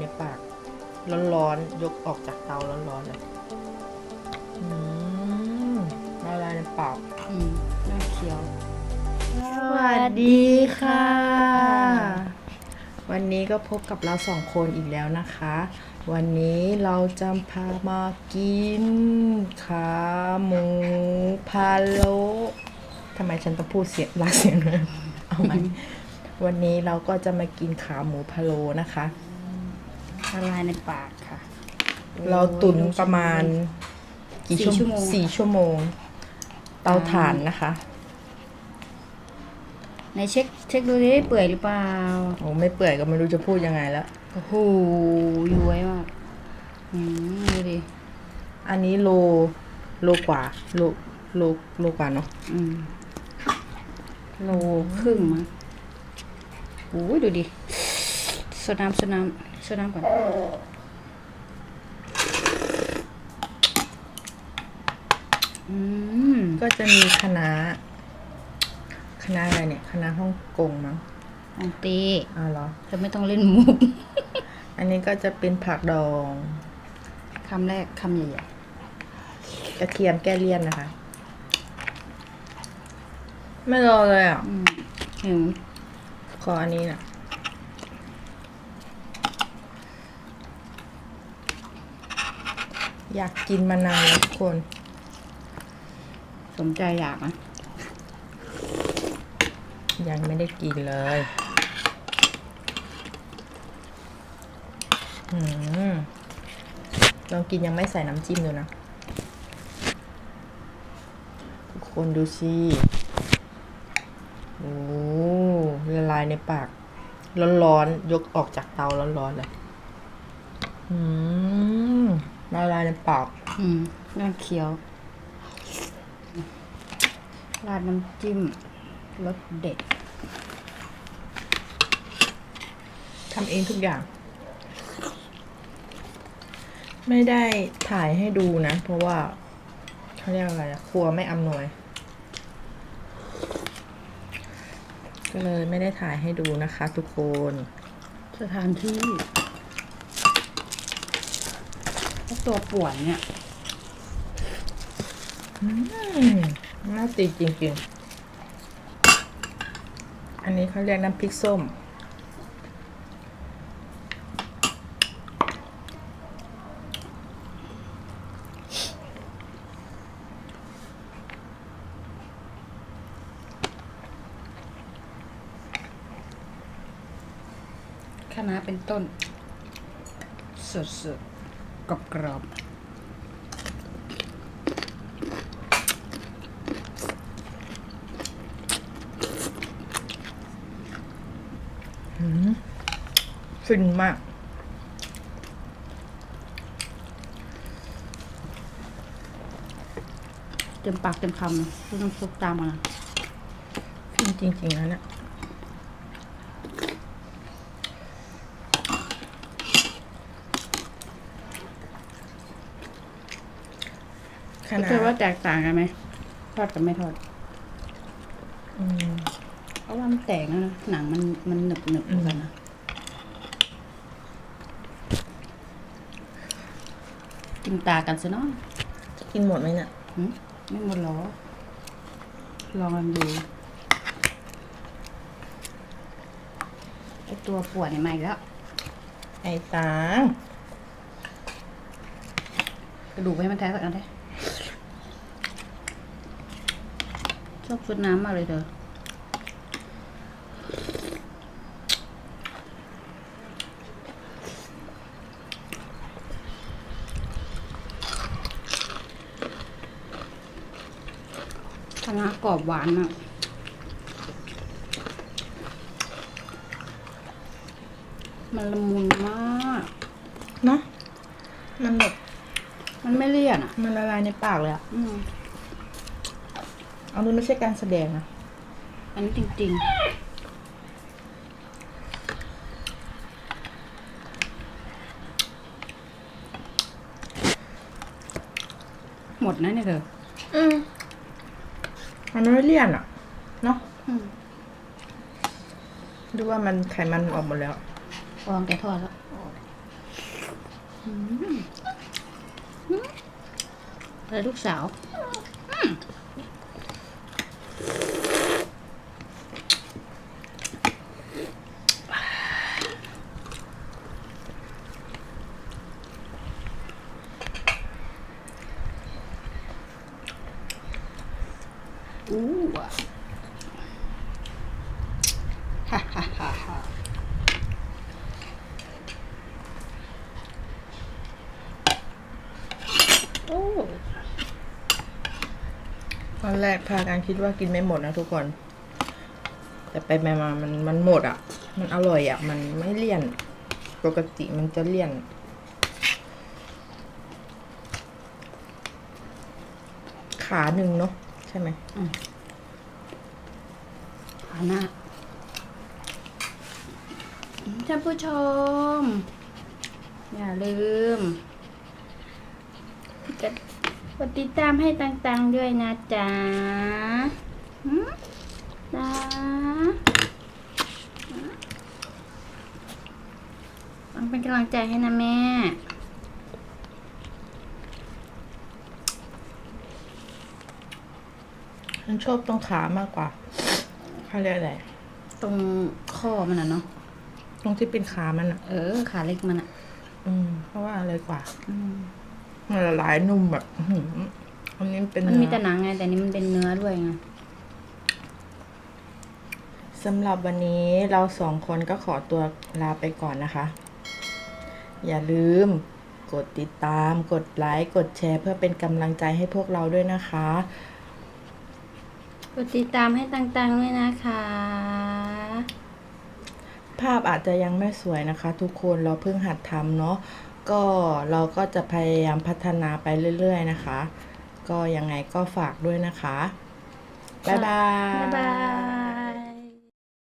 ในปาก ร้อนๆ ยกออกจากเตาร้อนๆเลยละลายในปากอืมน่าเคี้ยว สวัสดีค่ะ วันนี้ก็พบกับเราสองคนอีกแล้วนะคะ วันนี้เราจะพามากินขาหมูพะโลทำไมฉันต้องพูดเสียงลากเสียงเลยเอาไหมวันนี้เราก็จะมากินขาหมูพะโลนะคะ ละลายในปากค่ะ เราตุนประมาณกี่สี่ชั่วโมงสี่ชั่วโมง เตาถ่านนะคะ ในเช็คเช็คดูดิเปื่อยหรือเปล่าโอ้ไม่เปื่อยก็ไม่รู้จะพูดยังไงแล้วโอ้โหย้วยมากอืมดูดิอันนี้โลโลกว่าโลโลโลกว่าเนาะอืมโลครึ่งมั้งโอ้ยดูดิสดน้ำสดน้ำ สดน้ำก่อน อืม ก็จะมีคณะคณะอะไรเนี่ย คณะฮ่องกงมั้งของเต้อ้าวเหรอ เธอไม่ต้องเล่นมุก อันนี้ก็จะเป็นผักดองคำแรกคำใหญ่กระเทียมแก้เลี่ยนนะคะ ไม่รอเลยอะๆอืมหิวขออันนี้นะ อยากกินมานานแล้วทุกคน สมใจอยากนะยังไม่ได้กินเลยอืมลองกินยังไม่ใส่น้ำจิ้มดูนะ ทุกคนดูสิโอ้ละลายในปาก ร้อนๆ ยกออกจากเตาร้อนๆเลย อืม ละลายในปาก อืมน่าเคี้ยว ราดน้ำจิ้มรสเด็ดทำเองทุกอย่าง ไม่ได้ถ่ายให้ดูนะ เพราะว่าเขาเรียกอะไรอะครัวไม่อำนวย ก็เลยไม่ได้ถ่ายให้ดูนะคะ ทุกคน สถานที่ แล้วตัวป่วนเนี่ยอืมน่าติดจริงๆ อันนี้เขาเรียกน้ำพริกส้ม คณะเป็นต้นสดสด กรอบกรอบฟินมากๆเต็มปากเต็มคำเลยดูน้ำซุปตามมานะฟินจริงๆนะเนี่ย ขนาดเธอว่าแตกต่างกันไหมทอดกับไม่ทอดอืมเพราะว่ามันแตกนะหนังมันมันหนึบหนึบเหมือนกันนะกินตากันซะเนาะจะกินหมดไหมเนี่ยหึไม่หมดหรอ ลองกันดูไอตัวปวดเนี่ยมาอีกแล้ว ไอ้ตางกระดูกไปให้มันแท้สักอันได้ ชอบชุดน้ำมากเลยเธอคณะกรอบหวานอะมันละมุนมากเนาะมันแบบมันไม่เลี่ยนอะมันละลายในปากเลยอะอืมเอามันไม่ใช่การแสดงนะ อันนี้จริงๆ หมดนะเนี่ยเธอ อืมมันไม่เลี่ยนอะเนาะอืมดูว่ามันไขมันออกหมดแล้ว วางแกทอดแล้วแล้วลูกสาว อู้ว่ะฮ่าฮ่าฮ่าฮ่าโอ้ตอนแรกพากันคิดว่ากินไม่หมดนะทุกคน แต่ไปไปมามันมันหมดอะ มันอร่อยอะ มันไม่เลี่ยน ปกติมันจะเลี่ยนขาหนึ่งเนาะ ช่ไหมหาหน้าท่านผู้ชม อย่าลืมกดติดตามให้ต่างๆด้วยนะจ๊ะหืมนะต้องเป็นกำลังใจให้นะแม่ ฉันชอบตรงขามากกว่าเขาเรียกอะไรตรงข้อมันอะเนาะตรงที่เป็นขามันอะเออ ขาเล็กมันอะอืม เพราะว่าอะไรกว่า อืมมันละลายนุ่มแบบอื้อหืออันนี้เป็นมันเนื้มีแต่อหนังไง แต่นี่มันเป็นเนื้อด้วยไง สำหรับวันนี้เราสองคนก็ขอตัวลาไปก่อนนะคะ อย่าลืมกดติดตาม กดไลค์ กดแชร์เพื่อเป็นกำลังใจให้พวกเราด้วยนะคะ กดติดตามให้ต่างๆด้วยนะคะ ภาพอาจจะยังไม่สวยนะคะ ทุกคนเราเพิ่งหัดทำเนาะก็เราก็จะพยายามพัฒนาไปเรื่อย ๆ นะคะ ก็ยังไงก็ฝากด้วยนะคะ บ๊ายบายบ๊ายบาย